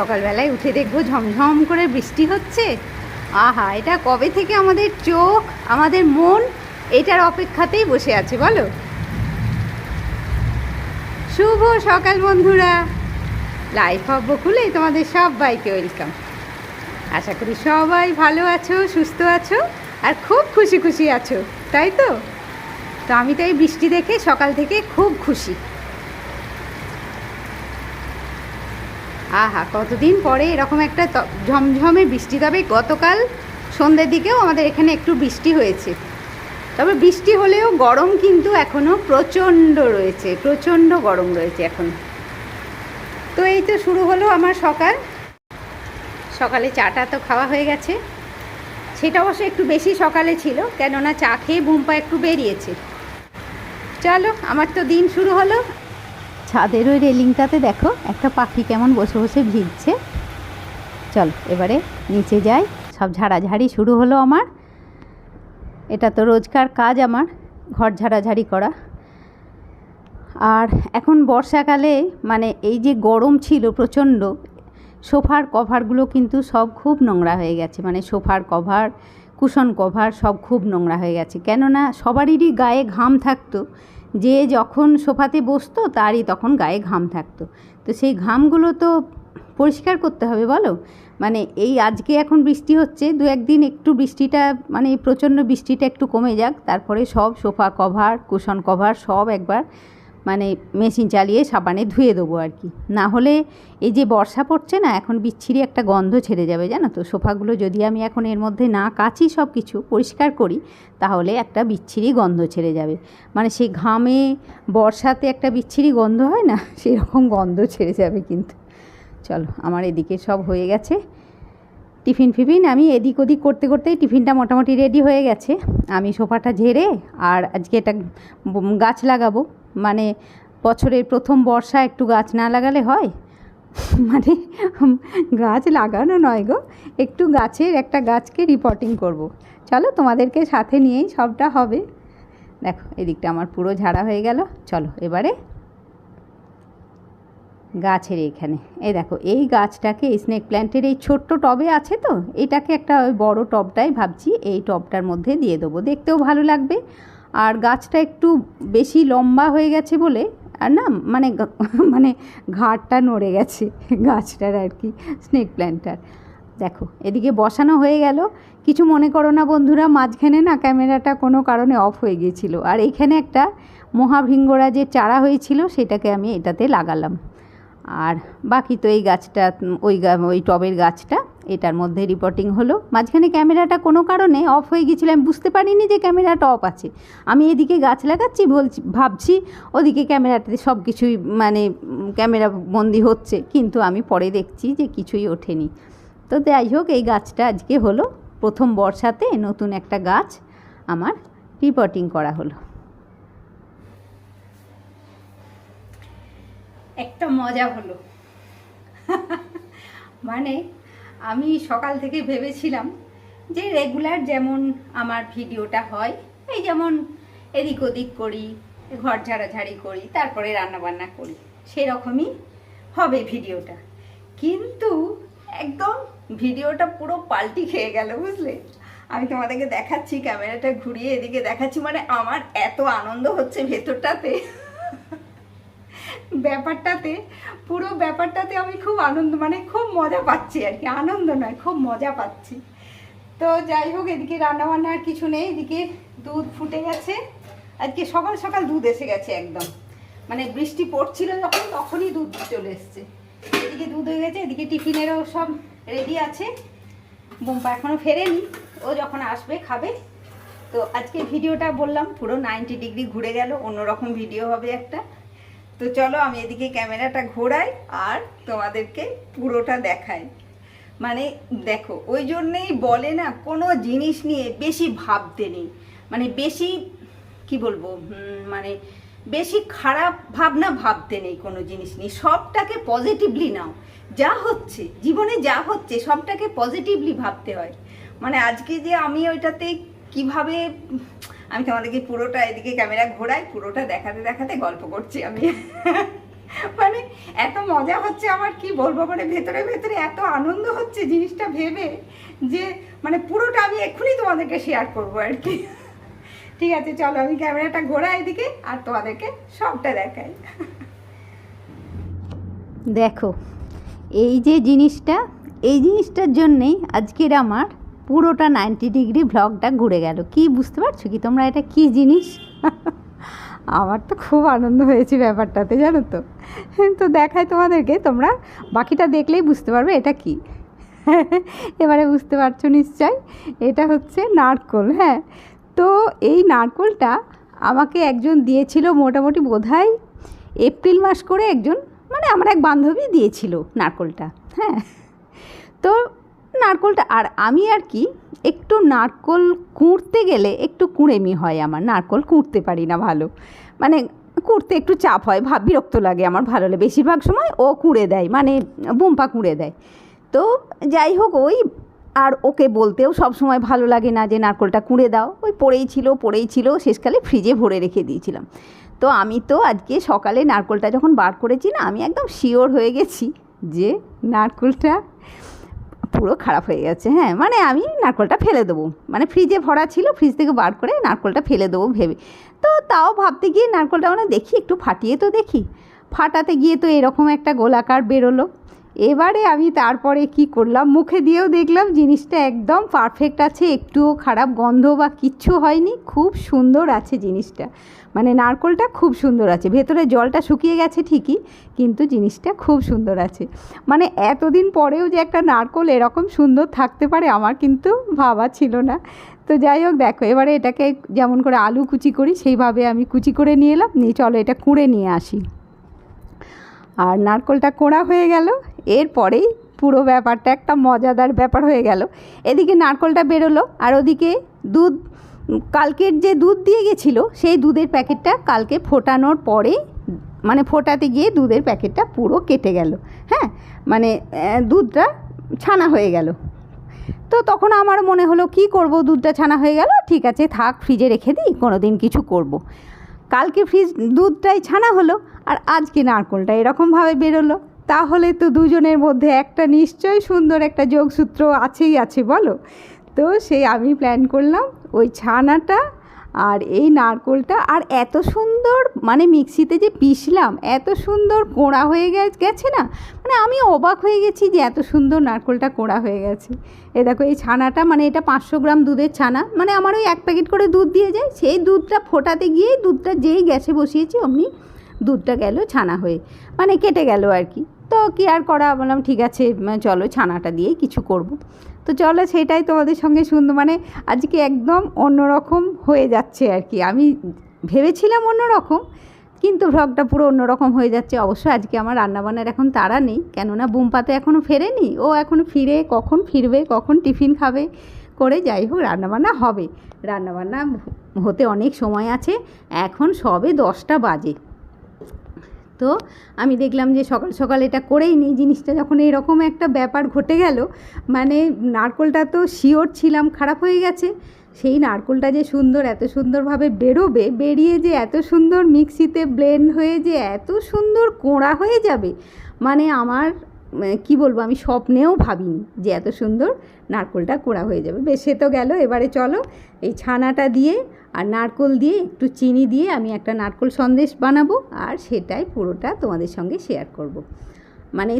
সকালবেলায় উঠে দেখব ঝমঝম করে বৃষ্টি হচ্ছে। আহা, এটা কবে থেকে আমাদের চোখ, আমাদের মন? এটার অপেক্ষাতেই বসে আছে, বলো। শুভ সকাল, বন্ধুরা। লাইফ অফ বকুলে তোমাদের সবাইকে ওয়েলকাম আশা করি সবাই ভালো আছো, সুস্থ আছো, আর খুব খুশি খুশি আছো, তাই তো? তো আমি তো এই বৃষ্টি দেখে সকাল থেকে খুব খুশি। আহা, কতদিন পরে এরকম একটা ঝমঝমে বৃষ্টি। তবে গতকাল সন্ধ্যের দিকেও আমাদের এখানে একটু বৃষ্টি হয়েছে। তবে বৃষ্টি হলেও গরম কিন্তু এখনও প্রচণ্ড রয়েছে, প্রচণ্ড গরম রয়েছে এখন। তো এই তো শুরু হলো আমার সকাল। সকালে চাটা তো খাওয়া হয়ে গেছে। সেটা অবশ্য একটু বেশি সকালে ছিল, কেননা চা খেয়ে বুম্পা একটু বেরিয়েছে। চলো, আমার তো দিন শুরু হলো। ছাদের ওই রেলিংটাতে দেখো, একটা পাখি কেমন বসে বসে ভিজছে। চল, এবারে নিচে যাই। সব ঝাড়াঝাড়ি শুরু হলো আমার। এটা তো রোজকার কাজ আমার, ঘর ঝাড়াঝাড়ি করা। আর এখন বর্ষাকালে মানে এই যে গরম ছিল প্রচণ্ড, সোফার কভারগুলো কিন্তু সব খুব নোংরা হয়ে গেছে। মানে সোফার কভার, কুশন কভার সব খুব নোংরা হয়ে গেছে। কেননা সবারই গায়ে ঘাম থাকতো যে যখন সোফাতে বসতো, তারই তখন গায়ে ঘাম থাকতো। তো সেই ঘামগুলো তো পরিষ্কার করতে হবে বলো? মানে এই আজকে এখন বৃষ্টি হচ্ছে, দু একদিন একটু বৃষ্টিটা মানে প্রচণ্ড বৃষ্টিটা একটু কমে যাক, তারপরে সব সোফা কভার, কুশন কভার সব একবার মানে মেশিন চালিয়ে সাবানে ধুয়ে দেবো আর কি। না হলে এই যে বর্ষা পড়ছে না, এখন বিচ্ছিরি একটা গন্ধ ছেড়ে যাবে, জানো তো? সোফাগুলো যদি আমি এখন এর মধ্যে না কাচি সব কিছু, পরিষ্কার করি, তাহলে একটা বিচ্ছিরি গন্ধ ছেড়ে যাবে। মানে সেই ঘামে বর্ষাতে একটা বিচ্ছিরি গন্ধ হয় না, সেরকম গন্ধ ছেড়ে যাবে কিন্তু। চলো, আমার এদিকে সব হয়ে গেছে। টিফিন ফিফিন আমি এদিক ওদিক করতে করতেই টিফিনটা মোটামুটি রেডি হয়ে গেছে। আমি সোফাটা ঝেড়ে আর আজকে ব- গাছ লাগাবো। মানে বছরের প্রথম বর্ষা একটু গাছ না লাগালে হয়? মানে গাছ লাগানো নয় গো। একটু গাছের একটা গাছকে রিপোর্টিং করব। চলো তোমাদেরকে সাথে নিয়েই সবটা হবে। দেখো, এদিকটা আমার পুরো ঝাড়া হয়ে গেল। চলো, এবারে গাছের এইখানে এই দেখো, এই গাছটাকে স্নেক প্ল্যান্টের এই ছোট্ট টবে আছে তো? এটাকে একটা ওই বড় টবটাই ভাবছি, এই টবটার মধ্যে দিয়ে দেবো। দেখতেও ভালো লাগবে। আর গাছটা একটু বেশি লম্বা হয়ে গেছে বলে, আর না মানে মানে ঘাটটা নড়ে গেছে গাছটার আর কি স্নেক প্ল্যান্টটার দেখো, এদিকে বসানো হয়ে গেল। কিছু মনে করো না বন্ধুরা, মাঝখানে না ক্যামেরাটা কোনো কারণে অফ হয়ে গিয়েছিল। আর এইখানে একটা মহাভৃঙ্গরা যে চারা হয়েছিল, সেটাকে আমি এটাতে লাগালাম। আর বাকি তো এই গাছটা, ওই ওই টবের গাছটা, এটার মধ্যে রিপোর্টিং হলো। মাঝখানে ক্যামেরাটা কোনো কারণে অফ হয়ে গিয়েছিল, আমি বুঝতে পারিনি যে ক্যামেরাটা অফ আছে। আমি এদিকে গাছ লাগাচ্ছি, বলছি, ভাবছি ওদিকে ক্যামেরাতে সব কিছুই মানে ক্যামেরা বন্দি হচ্ছে, কিন্তু আমি পরে দেখছি যে কিছুই ওঠেনি। তো যাই হোক, এই গাছটা আজকে হলো প্রথম বর্ষাতে নতুন একটা গাছ আমার রিপোর্টিং করা হলো। একটা মজা হলো। মানে আমি সকাল থেকে ভেবেছিলাম যে রেগুলার যেমন আমার ভিডিওটা হয়, এই যেমন এদিক ওদিক করি, ঘর ঝাড়াঝাড়ি করি, তারপরে রান্নাবান্না করি, সেরকমই হবে ভিডিওটা। কিন্তু একদম ভিডিওটা পুরো পাল্টি খেয়ে গেল, বুঝলে? আমি তোমাদেরকে দেখাচ্ছি, ক্যামেরাটা ঘুরিয়ে এদিকে দেখাচ্ছি মানে আমার এত আনন্দ হচ্ছে ভেতরটাতে। ব্যাপারটাতে, পুরো ব্যাপারটাতে আমি খুব আনন্দ মানে খুব মজা পাচ্ছি আর কি। আনন্দ নয়, খুব মজা পাচ্ছি। তো যাই হোক, এদিকে রান্নাবান্না আর কিছু নেই, এদিকে দুধ ফুটে গেছে। আজকে সকাল সকাল দুধ এসে গেছে একদম। মানে বৃষ্টি পড়ছিল যখন, তখনই দুধ চলে এসছে। এদিকে দুধ হয়ে গেছে, এদিকে টিফিনেরও সব রেডি আছে। বোম্পা এখনও ফেরেনি, ও যখন আসবে, খাবে। তো আজকে ভিডিওটা বললাম, পুরো নাইনটি ডিগ্রি ঘুরে গেল, অন্যরকম ভিডিও হবে একটা। তো চলো আমি এদিকে ক্যামেরাটা ঘোরাই আর তোমাদেরকে পুরোটা দেখাই। মানে দেখো, ওই জন্যেই বলে না, কোনো জিনিস নিয়ে বেশি ভাবতে নেই। মানে বেশি, কি বলব মানে বেশি খারাপ ভাবনা ভাবতে নেই কোনো জিনিস নিয়ে। সবটাকে পজিটিভলি নাও। যা হচ্ছে, জীবনে যা হচ্ছে, সবটাকে পজিটিভলি ভাবতে হয়। মানে আজকে যে আমি ওইটাতে কীভাবে, আমি তোমাদেরকে পুরোটা এদিকে ক্যামেরা ঘোরাই, পুরোটা দেখাতে দেখাতে গল্প করছি আমি। মানে এত মজা হচ্ছে আমার, কি বলব মানে ভেতরে ভেতরে এত আনন্দ হচ্ছে জিনিসটা ভেবে যে মানে পুরোটা আমি এক্ষুনি তোমাদেরকে শেয়ার করব আর কি। ঠিক আছে, চলো আমি ক্যামেরাটা ঘোরা এদিকে, আর তোমাদেরকে সবটা দেখাই। দেখো, এই যে জিনিসটা, এই জিনিসটার জন্যেই আজকের আমার পুরোটা নাইনটি ডিগ্রি ভ্লগটা ঘুরে গেল। কি বুঝতে পারছ কি? তোমরা এটা কি জিনিস? আমার তো খুব আনন্দ হয়েছে ব্যাপারটাতে, জানো তো। তো দেখায় তোমাদেরকে, তোমরা বাকিটা দেখলেই বুঝতে পারবে এটা কি। এবারে বুঝতে পারছ নিশ্চয়, এটা হচ্ছে নারকোল হ্যাঁ। তো এই নারকোলটা আমাকে একজন দিয়েছিল মোটামুটি বোধহয় এপ্রিল মাস করে একজন মানে আমার এক বান্ধবী দিয়েছিল নারকোলটা হ্যাঁ। তো নারকোলটা, আর আমি আর কি একটু নারকোল কুঁড়তে গেলে একটু কুঁড়েমি হয় আমার, নারকোল কুঁড়তে পারি না ভালো। মানে কুঁড়তে একটু চাপ হয় ভাব বিরক্ত লাগে আমার ভালো লাগে। বেশিরভাগ সময় ও কুঁড়ে দেয় মানে বোম্পা কুঁড়ে দেয়। তো যাই হোক ওই, আর ওকে বলতেও সব সময় ভালো লাগে না যে নারকোলটা কুঁড়ে দাও। ওই পড়েই ছিল পড়েই ছিল, শেষকালে ফ্রিজে ভরে রেখে দিয়েছিলাম। তো আমি তো আজকে সকালে নারকোলটা যখন বার করেছি না, আমি একদম শিওর হয়ে গেছি যে নারকোলটা পুরো খারাপ হয়ে গেছে হ্যাঁ। মানে আমি নারকলটা ফেলে দেবো। মানে ফ্রিজে ভরা ছিল ফ্রিজ থেকে বার করে নারকলটা ফেলে দেবো ভেবে। তো তাও ভাবতে গিয়ে নারকলটা মানে দেখি, একটু ফাটিয়ে তো দেখি। ফাটাতে গিয়ে তো এরকম একটা গোলাকার বেরোলো। এবারে আমি তারপরে কি করলাম? মুখে দিয়েও দেখলাম জিনিসটা একদম পারফেক্ট আছে, একটুও খারাপ গন্ধ বা কিচ্ছু হয়নি, খুব সুন্দর আছে জিনিসটা। মানে নারকোলটা খুব সুন্দর আছে, ভেতরে জলটা শুকিয়ে গেছে ঠিকই, কিন্তু জিনিসটা খুব সুন্দর আছে। মানে এতদিন পরেও যে একটা নারকোল এরকম সুন্দর থাকতে পারে আমার কিন্তু ভাবা ছিল না। তো যাই হোক, দেখো, এবারে এটাকে যেমন করে আলু কুচি করি, সেইভাবে আমি কুচি করে নিয়ে এলাম, নিয়ে চলো এটা কুড়ে নিয়ে আসি। আর নারকোলটা কোড়া হয়ে গেল এরপরেই পুরো ব্যাপারটা একটা মজাদার ব্যাপার হয়ে গেল। এদিকে নারকোলটা বেরোলো, আর ওদিকে দুধ, কালকের যে দুধ দিয়ে গেছিল, সেই দুধের প্যাকেটটা কালকে ফোটানোর পরে মানে ফোটাতে গিয়ে দুধের প্যাকেটটা পুরো কেটে গেল। হ্যাঁ মানে দুধটা ছানা হয়ে গেল। তো তখন আমার মনে হলো, কি করব? দুধটা ছানা হয়ে গেল? ঠিক আছে, থাক, ফ্রিজে রেখে দিই কোনো দিন কিছু করব। কালকে ফ্রিজ, দুধটাই ছানা হলো, আর আজকে নারকোলটা এরকমভাবে বেরোলো। তাহলে তো দুজনের মধ্যে একটা নিশ্চয়ই সুন্দর একটা যোগসূত্র আছেই আছে, বলো? তো সেই আমি প্ল্যান করলাম ওই ছানাটা আর এই নারকোলটা। আর এত সুন্দর মানে মিক্সিতে যে পিষলাম, এত সুন্দর কোড়া হয়ে গেছে না? মানে আমি অবাক হয়ে গেছি যে এত সুন্দর নারকোলটা কোড়া হয়ে গেছে। এ দেখো, এই ছানাটা মানে এটা পাঁচশো গ্রাম দুধের ছানা মানে আমার ওই এক প্যাকেট করে দুধ দিয়ে যায়। সেই দুধটা ফোটাতে গিয়েই দুধটা যেই গ্যাসে বসিয়েছি, অমনি দুধটা গেল ছানা হয়ে মানে কেটে গেল আর কি। তো কি আর করা? বললাম, ঠিক আছে চলো ছানাটা দিয়েই কিছু করব। তো চলো, সেটাই তোমাদের সঙ্গে সুন্দর মানে আজকে একদম অন্যরকম হয়ে যাচ্ছে আর কি। আমি ভেবেছিলাম অন্যরকম, কিন্তু ভ্লগটা পুরো অন্যরকম হয়ে যাচ্ছে। অবশ্য আজকে আমার রান্নাবান্নার এখন তাড়া নেই, কেননা বুম্পাতে এখনও ফেরেনি। ও এখন ফিরে কখন ফিরবে, কখন টিফিন খাবে, করে যাই হোক, রান্নাবান্না হবে। রান্নাবান্না হতে অনেক সময় আছে। এখন সবে দশটা বাজে। তো আমি দেখলাম যে সকাল সকাল এটা করেই নিই জিনিসটা যখন এরকম একটা ব্যাপার ঘটে গেল মানে নারকোলটা তো শিওর ছিলাম, খারাপ হয়ে গেছে। সেই নারকোলটা যে সুন্দর, এত সুন্দরভাবে বেরোবে, বেরিয়ে যে এত সুন্দর মিক্সিতে ব্লেন্ড হয়ে যে এত সুন্দর কোঁড়া হয়ে যাবে মানে আমার কি বলব, আমি স্বপ্নেও ভাবিনি যে এত সুন্দর নারকোলটা কোড়া হয়ে যাবে বেশ, সে তো গেল, এবারে চলো এই ছানাটা দিয়ে আর নারকোল দিয়ে একটু চিনি দিয়ে আমি একটা নারকোল সন্দেশ বানাবো আর সেটাই পুরোটা তোমাদের সঙ্গে শেয়ার করব। মানে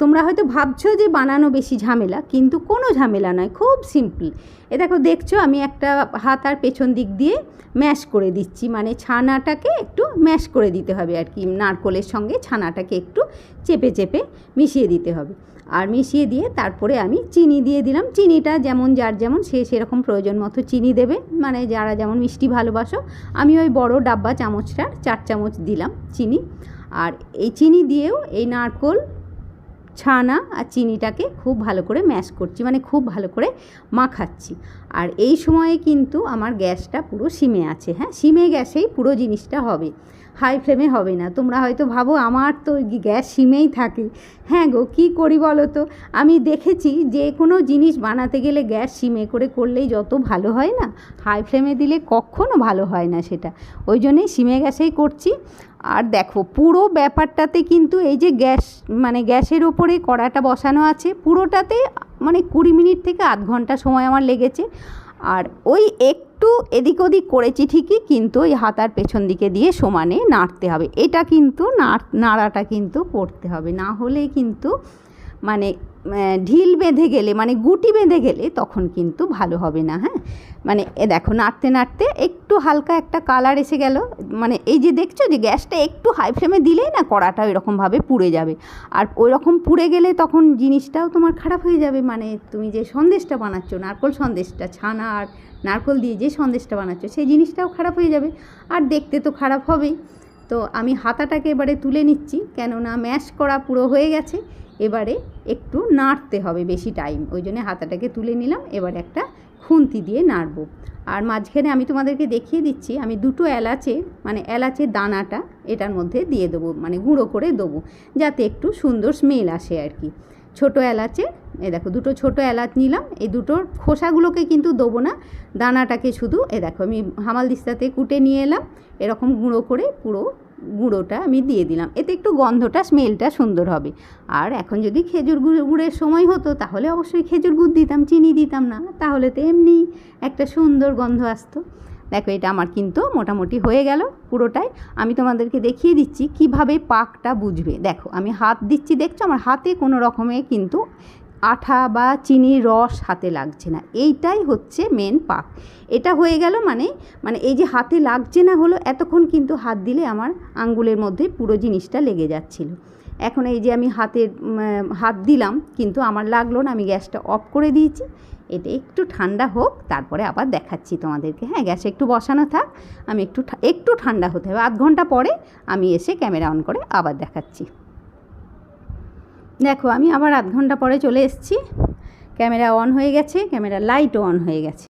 তোমরা হয়তো ভাবছ যে বানানো বেশি ঝামেলা, কিন্তু কোনো ঝামেলা নয়, খুব সিম্পল এ দেখো, দেখছ, আমি একটা হাত আর পেছন দিক দিয়ে ম্যাশ করে দিচ্ছি মানে ছানাটাকে একটু ম্যাশ করে দিতে হবে আর কি, নারকোলের সঙ্গে ছানাটাকে একটু চেপে চেপে মিশিয়ে দিতে হবে। আর মিশিয়ে দিয়ে তারপরে আমি চিনি দিয়ে দিলাম। চিনিটা যেমন যার যেমন, সে সেরকম প্রয়োজন মতো চিনি দেবে। মানে যারা যেমন মিষ্টি ভালোবাসো, আমি ওই বড় ডাব্বা চামচটার চার চামচ দিলাম চিনি। আর এই চিনি দিয়েও এই নারকোল, ছানা আর চিনিটাকে খুব ভালো করে ম্যাশ করছি মানে খুব ভালো করে মাখাচ্ছি। আর এই সময়ে কিন্তু আমার গ্যাসটা পুরো সিমে আছে হ্যাঁ? সিমে গ্যাসেই পুরো জিনিসটা হবে, হাই ফ্লেমে হবে না। তোমরা হয়তো ভাবো, আমার তো গ্যাস সিমেই থাকে। হ্যাঁ গো, কী করি বলো তো? আমি দেখেছি যে কোনো জিনিস বানাতে গেলে গ্যাস সিমে করে করলেই যত ভালো হয় না, হাই ফ্লেমে দিলে কখনো ভালো হয় না সেটা। ওই জন্যেই সিমে গ্যাসেই করছি। আর দেখো, পুরো ব্যাপারটাতে কিন্তু এই যে গ্যাস মানে গ্যাসের ওপরে কড়াটা বসানো আছে, পুরোটাতে মানে কুড়ি মিনিট থেকে আধ ঘণ্টা সময় আমার লেগেছে। আর ওই একটু এদিক ওদিক করেছি ঠিকই, কিন্তু ওই হাতার পেছন দিকে দিয়ে সমানে নাড়তে হবে। এটা কিন্তু নাড়, নাড়াটা কিন্তু করতে হবে। না হলে কিন্তু মানে ঢিল বেঁধে গেলে মানে গুটি বেঁধে গেলে তখন কিন্তু ভালো হবে না হ্যাঁ? মানে এ দেখো, নাড়তে নাড়তে একটু হালকা একটা কালার এসে গেল। মানে এই যে দেখছ যে গ্যাসটা একটু হাই ফ্লেমে দিলেই না কড়াটা এরকমভাবে পুড়ে যাবে। আর ওই রকম পুড়ে গেলে তখন জিনিসটাও তোমার খারাপ হয়ে যাবে। মানে তুমি যে সন্দেশটা বানাচ্ছ, নারকোল সন্দেশটা, ছানা আর নারকোল দিয়ে যে সন্দেশটা বানাচ্ছ, সেই জিনিসটাও খারাপ হয়ে যাবে। আর দেখতে তো খারাপ হবেই। তো আমি হাতাটাকে এবারে তুলে নিচ্ছি, কেননা ম্যাশ করা পুরো হয়ে গেছে। এবারে একটু নাড়তে হবে বেশি টাইম ওই জন্য হাতাটাকে তুলে নিলাম, এবার একটা খুন্তি দিয়ে নাড়বো। আর মাঝখানে আমি তোমাদেরকে দেখিয়ে দিচ্ছি, আমি দুটো এলাচে মানে এলাচের দানাটা এটার মধ্যে দিয়ে দেবো মানে গুঁড়ো করে দেবো, যাতে একটু সুন্দর স্মেল আসে আর কি। ছোটো এলাচে এ দেখো দুটো ছোটো এলাচ নিলাম, এই দুটোর খোসাগুলোকে কিন্তু দেবো না, দানাটাকে শুধু, এ দেখো আমি হামাল দিস্তাতে কুটে নিয়ে এলাম, এরকম গুঁড়ো করে পুরো গুঁড়োটা আমি দিয়ে দিলাম। এতে একটু গন্ধটা, স্মেলটা সুন্দর হবে। আর এখন যদি খেজুর গুড় গুড়ের সময় হতো, তাহলে অবশ্যই খেজুর গুড় দিতাম, চিনি দিতাম না। তাহলে তো এমনি একটা সুন্দর গন্ধ আসতো। দেখো, এটা আমার কিন্তু মোটামুটি হয়ে গেল পুরোটাই। আমি তোমাদেরকে দেখিয়ে দিচ্ছি কীভাবে পাকটা বুঝবে। দেখো, আমি হাত দিচ্ছি, দেখছ? আমার হাতে কোনো রকমে কিন্তু আঠা বা চিনির রস হাতে লাগছে না। এইটাই হচ্ছে মেন পাক এটা হয়ে গেল মানে মানে এই যে হাতে লাগছে না হলো, এতক্ষণ কিন্তু হাত দিলে আমার আঙ্গুলের মধ্যে পুরো জিনিসটা লেগে যাচ্ছিল। এখন এই যে আমি হাতের হাত দিলাম, কিন্তু আমার লাগল না, আমি গ্যাসটা অফ করে দিয়েছি। এটা একটু ঠান্ডা হোক, তারপরে আবার দেখাচ্ছি তোমাদেরকে। হ্যাঁ গ্যাসে একটু বসানো থাক, আমি একটু একটু ঠান্ডা হতে হবে। আধ ঘণ্টা পরে আমি এসে ক্যামেরা অন করে আবার দেখাচ্ছি। দেখো, আমি আবার আধ ঘণ্টা পরে চলে এসেছি। ক্যামেরা অন হয়ে গেছে, ক্যামেরা লাইটও অন হয়ে গেছে।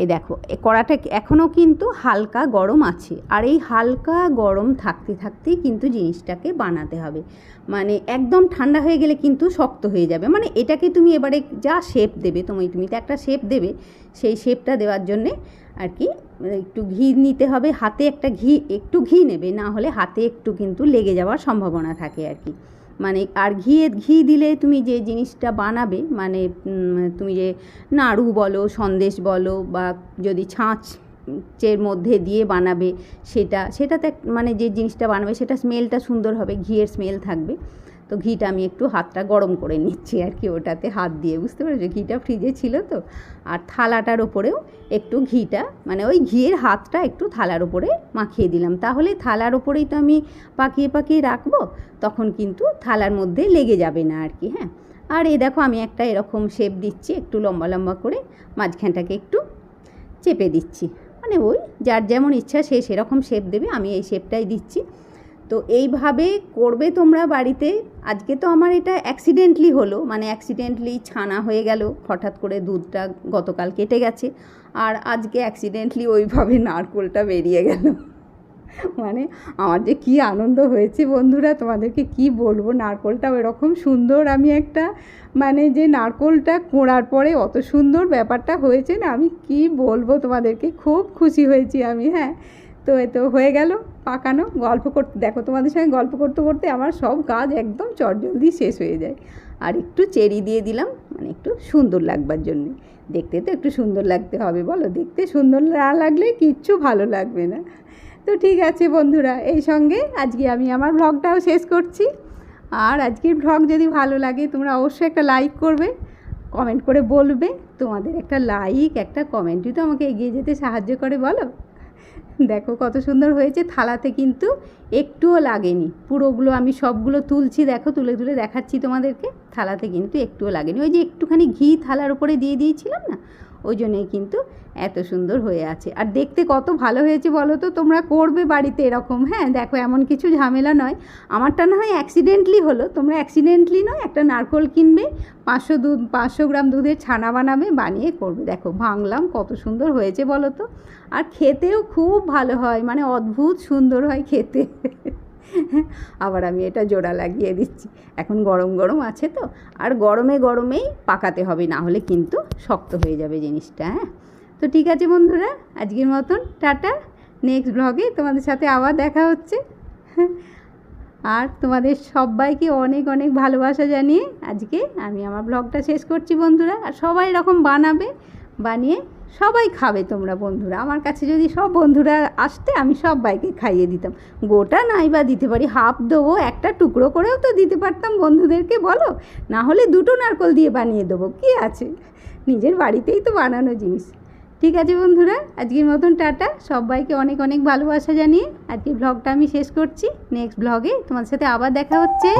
এই দেখো কড়াটা এখনও কিন্তু হালকা গরম আছে। আর এই হালকা গরম থাকতে থাকতেই কিন্তু জিনিসটাকে বানাতে হবে। মানে একদম ঠান্ডা হয়ে গেলে কিন্তু শক্ত হয়ে যাবে। মানে এটাকে তুমি এবারে যা শেপ দেবে, তুমি তুমি তো একটা শেপ দেবে, সেই শেপটা দেওয়ার জন্যে আর কি মানে একটু ঘি নিতে হবে, হাতে একটা ঘি, একটু ঘি নেবে, না হলে হাতে একটু কিন্তু লেগে যাওয়ার সম্ভাবনা থাকে আর কি। মানে আর ঘিয়ে ঘি দিলে তুমি যে জিনিসটা বানাবে মানে তুমি যে নাড়ু বলো, সন্দেশ বলো, বা যদি ছাঁচ চের মধ্যে দিয়ে বানাবে সেটা, সেটাতে মানে যে জিনিসটা বানাবে সেটা স্মেলটা সুন্দর হবে, ঘিয়ের স্মেল থাকবে। তো ঘিটা আমি একটু হাতটা গরম করে নিচ্ছি আর কি, ওটাতে হাত দিয়ে, বুঝতে পেরেছ? ঘিটা ফ্রিজে ছিল তো। আর থালাটার ওপরেও একটু ঘিটা মানে ওই ঘিয়ের হাতটা একটু থালার ওপরে মাখিয়ে দিলাম। তাহলে থালার ওপরেই তো আমি পাকিয়ে পাকিয়ে রাখব, তখন কিন্তু থালার মধ্যে লেগে যাবে না আর কি হ্যাঁ? আর এই দেখো, আমি একটা এরকম শেপ দিচ্ছি, একটু লম্বা লম্বা করে, মাঝখানটাকে একটু চেপে দিচ্ছি। মানে ওই যার যেমন ইচ্ছা সে সেরকম শেপ দেবে, আমি এই শেপটাই দিচ্ছি। তো এইভাবে করবে তোমরা বাড়িতে? আজকে তো আমার এটা অ্যাক্সিডেন্টলি হলো মানে অ্যাক্সিডেন্টলি ছানা হয়ে গেল, হঠাৎ করে দুধটা গতকাল কেটে গেছে, আর আজকে অ্যাক্সিডেন্টলি ওইভাবে নারকোলটা বেরিয়ে গেল। মানে আমার যে কী আনন্দ হয়েছে বন্ধুরা, তোমাদেরকে কি বলব? নারকোলটা এরকম সুন্দর, আমি একটা মানে যে নারকোলটা কোড়ার পরে অত সুন্দর ব্যাপারটা হয়েছে না, আমি কি বলব তোমাদেরকে? খুব খুশি হয়েছি আমি হ্যাঁ। তো এ তো হয়ে গেল পাকানো, গল্প করতে, দেখো তোমাদের সঙ্গে গল্প করতে করতে আমার সব কাজ একদম চটজলদি শেষ হয়ে যায়। আর একটু চেরি দিয়ে দিলাম মানে একটু সুন্দর লাগবার জন্যে। দেখতে তো একটু সুন্দর লাগতে হবে, বলো? দেখতে সুন্দর না লাগলে কিচ্ছু ভালো লাগবে না। তো ঠিক আছে বন্ধুরা, এই সঙ্গে আজকে আমি আমার ভ্লগটাও শেষ করছি। আর আজকের ভ্লগ যদি ভালো লাগে, তোমরা অবশ্যই একটা লাইক করবে কমেন্ট করে বলবে। তোমাদের একটা লাইক একটা কমেন্টই তো আমাকে এগিয়ে যেতে সাহায্য করে, বলো? দেখো কত সুন্দর হয়েছে, থালাতে কিন্তু একটুও লাগেনি। পুরোগুলো আমি সবগুলো তুলছি, দেখো তুলে তুলে দেখাচ্ছি তোমাদেরকে, থালাতে কিন্তু একটুও লাগেনি। ওই যে একটুখানি ঘি থালার উপরে দিয়ে দিয়েছিলাম না ওই জন্যই কিন্তু এত সুন্দর হয়ে আছে। আর দেখতে কত ভালো হয়েছে বলো তো? তোমরা করবে বাড়িতে এরকম হ্যাঁ? দেখো, এমন কিছু ঝামেলা নয়। আমারটা না হয় অ্যাক্সিডেন্টলি হলো। তোমরা অ্যাক্সিডেন্টলি নয়, একটা নারকোল কিনবে, পাঁচশো দুধ পাঁচশো গ্রাম দুধের ছানা বানাবে, বানিয়ে করবে। দেখো, ভাঙলাম, কত সুন্দর হয়েছে বলো তো? আর খেতেও খুব ভালো হয় মানে অদ্ভুত সুন্দর হয় খেতে। আবার আমি এটা জোড়া লাগিয়ে দিচ্ছি। এখন গরম গরম আছে তো, আর গরমে গরমেই পাকাতে হবে, না হলে কিন্তু শক্ত হয়ে যাবে জিনিসটা হ্যাঁ? তো ঠিক আছে বন্ধুরা, আজকের মতন টাটা। নেক্সট ব্লগে তোমাদের সাথে আবার দেখা হচ্ছে। আর তোমাদের সবাইকে অনেক অনেক ভালোবাসা জানিয়ে আজকে আমি আমার ব্লগটা শেষ করছি বন্ধুরা। আর সবাই এরকম বানাবে, বানিয়ে সবাই খাবে তোমরা বন্ধুরা। আমার কাছে যদি সব বন্ধুরা আসতে, আমি সবাইকে খাইয়ে দিতাম। গোটা নাই বা দিতে পারি, হাফ দেবো, একটা টুকরো করেও তো দিতে পারতাম বন্ধুদেরকে, বলো? না হলে দুটো নারকল দিয়ে বানিয়ে দেবো, কি আছে? নিজের বাড়িতেই তো বানানো জিনিস। ঠিক আছে বন্ধুরা, আজকের মতন টাটা। সবাইকে অনেক অনেক ভালোবাসা জানিয়ে আজকে ব্লগটা আমি শেষ করছি। নেক্সট ব্লগে তোমার সাথে আবার দেখা হচ্ছে।